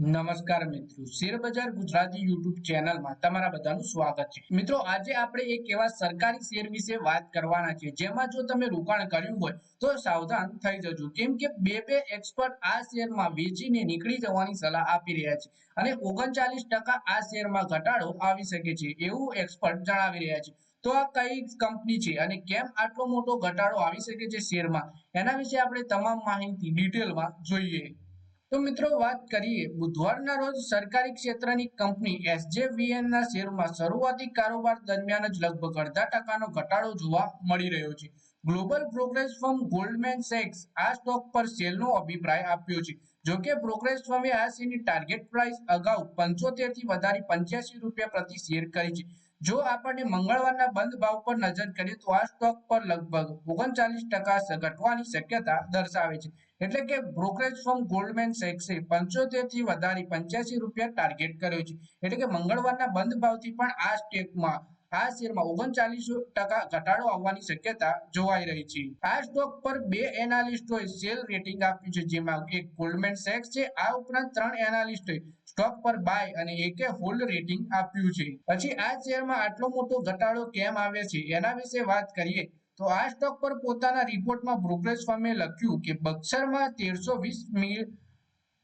નમસ્કાર મિત્રો. શેરબજાર ગુજરાતી યુટ્યુબ ચેનલમાં તમારા બધાનું સ્વાગત છે. મિત્રો, આજે આપણે એક એવા સરકારી શેર વિશે વાત કરવાના છે. જેમાં જો તમે રોકાણ કર્યું હોય, તો સાવધાન થઈ જજો. કેમ કે બે બે એક્સપર્ટ આ શેરમાં વેચીને નીકળી જવાની સલાહ આપી રહ્યા છે અને ઓગણચાલીસ ટકા આ શેરમાં ઘટાડો આવી શકે છે એવું એક્સપર્ટ જણાવી રહ્યા છે. તો આ કઈ કંપની છે અને કેમ આટલો મોટો ઘટાડો આવી શકે છે શેરમાં? એના વિશે આપણે તમામ માહિતી ડિટેલમાં જોઈએ. તો મિત્રો વાત કરીએ, બુધવારના રોજ સરકારી ક્ષેત્રની કંપની એસજેવીએન ના શેરમાં શરૂઆતી કારોબાર દરમિયાન જ લગભગ અડધા ટકાનો ઘટાડો જોવા મળી રહ્યો છે. ગ્લોબલ પ્રોગ્રેસ ફર્મ ગોલ્ડમેન સેક્સ આ સ્ટોક પર સેલનો અભિપ્રાય આપ્યો છે. જોકે પ્રોગ્રેસ ફર્મે આ શેરની ટાર્ગેટ પ્રાઇસ અગાઉ પંચોતેરથી વધારી પંચ્યાસી રૂપિયા પ્રતિ શેર કરી છે. જો આપણે મંગળવારના બંધ ભાવ પર નજર કરીએ તો આ સ્ટોક પર લગભગ ઓગણચાલીસ ટકા ઘટવાની શક્યતા દર્શાવે છે. એટલે કે બ્રોકરેજ ફોર્મ ગોલ્ડમેન સેક્સે પંચોતેરથી વધારી પંચ્યાસી રૂપિયા ટાર્ગેટ કર્યો છે. એટલે કે મંગળવારના બંધ ભાવથી પણ આ સ્ટેકમાં આ શેરમાં ઓગણચાલીસ ટકા ઘટાડો આવવાની શક્યતા જોવાઈ રહી છે. આ સ્ટોક પર બે એનાલિસ્ટોએ સેલ રેટિંગ આપ્યું છે, જેમાં એક ગોલ્ડમેન સેક્સ છે, આ ઉપરાંત ત્રણ એનાલિસ્ટોએ સ્ટોક પર બાય અને એકે હોલ્ડ રેટિંગ આપ્યું છે. પછી આ શેરમાં આટલો મોટો ઘટાડો કેમ આવે છે, એના વિશે વાત કરીએ, તો આ સ્ટોક પર પોતાના રિપોર્ટમાં બ્રોકરેજ ફર્મે લખ્યું કે બક્સરમાં તેરસો વીસ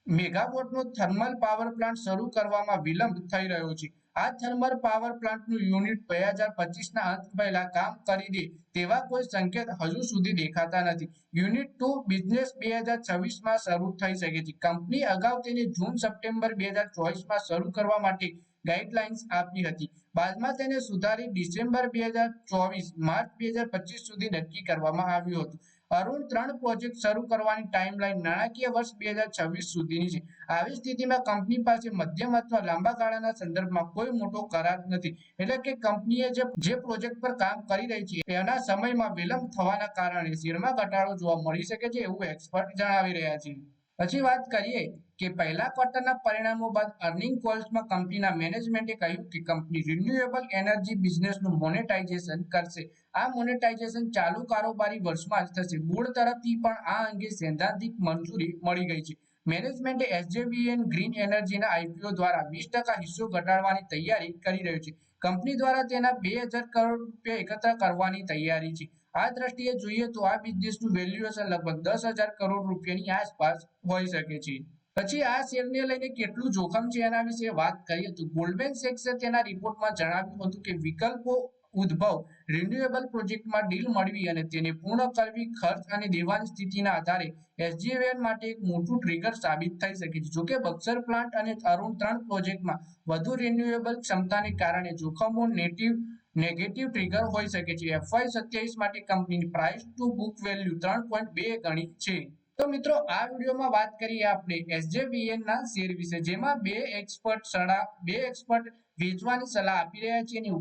મેગાવોટનો થર્મલ પાવર પ્લાન્ટ શરૂ કરવામાં વિલંબ થઈ રહ્યો છે. આ થર્મલ પાવર પ્લાન્ટનું યુનિટ બે હજાર પચીસના અંત પહેલા કામ કરી દે તેવા કોઈ સંકેત હજુ સુધી દેખાતા નથી. યુનિટ ટુ બિઝનેસ બે હજાર છવ્વીસમાં શરૂ થઈ શકે છે. કંપની અગાઉ તેને જૂન સપ્ટેમ્બર બે હજાર ચોવીસમાં શરૂ કરવા માટે ગાઈડલાઇન્સ આપી હતી. બાદમાં તેને સુધારી ડિસેમ્બર બે હજાર ચોવીસ, માર્ચ બે હજાર પચીસ સુધી નક્કી કરવામાં આવ્યું હતું. અરુણ ત્રણ પ્રોજેક્ટ શરૂ કરવાની ટાઈમલાઈન નાણાકીય વર્ષ બે હજાર છવ્વીસ સુધીની છે. આવી સ્થિતિમાં કંપની પાસે મધ્યમ અથવા લાંબા ગાળાના સંદર્ભમાં કોઈ મોટો કરાર નથી. એટલે કે કંપનીએ જે પ્રોજેક્ટ પર કામ કરી રહી છે તેના સમયમાં વિલંબ થવાના કારણે શેરમાં ઘટાડો જોવા મળી શકે છે એવું એક્સપર્ટ જણાવી રહ્યા છે. પછી વાત કરીએ કે પહેલા ક્વાર્ટરના પરિણામો બાદ અર્નિંગ કોલ્સમાં કંપનીના મેનેજમેન્ટે કહ્યું કે કંપની રિન્યુએબલ એનર્જી બિઝનેસનું મોનેટાઇઝેશન કરશે. આ મોનેટાઇઝેશન ચાલુ કારોબારી વર્ષમાં જ થશે. બોર્ડ તરફથી પણ આ અંગે સૈદ્ધાંતિક મંજૂરી મળી ગઈ છે. મેનેજમેન્ટે એસજેવીએન ગ્રીન એનર્જીના આઈપીઓ દ્વારા વીસ ટકા હિસ્સો ઘટાડવાની તૈયારી કરી રહ્યું છે. કંપની દ્વારા તેના બે હજાર કરોડ રૂપિયા એકત્ર કરવાની તૈયારી છે. આ દ્રષ્ટિએ જોઈએ તો આ બિઝનેસનું વેલ્યુએશન લગભગ દસ હજાર કરોડ રૂપિયાની આસપાસ હોઈ શકે છે. પછી આ શેરને લઈને કેટલું જોખમ છે એના વિશે વાત કરીએ તો ગોલ્ડમેન સેક્સે તેના રિપોર્ટમાં જણાવ્યું હતું કે વિકલ્પો ઉદ્ભવ રિન્યુએબલ પ્રોજેક્ટમાં ડીલ મળવી અને તેને પૂર્ણ કરવી, ખર્ચ અને દેવાની સ્થિતિના આધારે એસજીવીએન માટે એક મોટું ટ્રિગર સાબિત થઈ શકે છે. જોકે બક્સર પ્લાન્ટ અને અરુણ ત્રણ પ્રોજેક્ટમાં વધુ રિન્યુએબલ ક્ષમતાને કારણે જોખમો નેટિવ નેગેટિવ ટ્રિગર હોઈ શકે છે. એફવાય સત્યાવીસ માટે કંપનીની પ્રાઇસ ટુ બુક વેલ્યુ ત્રણ પોઈન્ટ બે ગણી છે. તો મિત્રો, આ વિડીયોમાં વાત કરીએ આપણે એસજેવીએન ના શેર વિશે, જેમાં બે એક્સપર્ટ સલાહ, બે એક્સપર્ટ વેચવાની સલાહ આપી રહ્યા છે અને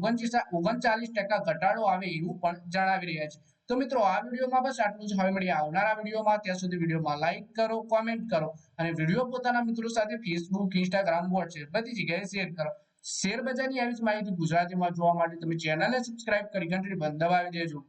ઓગણચાલીસ ટકા ઘટાડો આવે એવું પણ જણાવી રહ્યા છે તો મિત્રો, આ વિડીયોમાં બસ આટલું જ. હવે મળીએ આવનારા વિડીયોમાં. ત્યાં સુધી વિડીયોમાં લાઈક કરો કોમેન્ટ કરો અને વીડિયો પોતાના મિત્રો સાથે ફેસબુક ઇન્સ્ટાગ્રામ વોટ્સએપ બધી જગ્યાએ શેર કરો. શેર બજારની આવી જ માહિતી ગુજરાતીમાં જોવા માટે તમે ચેનલને સબસ્ક્રાઇબ કરી ઘંટડી બંધ દબાવી દેજો.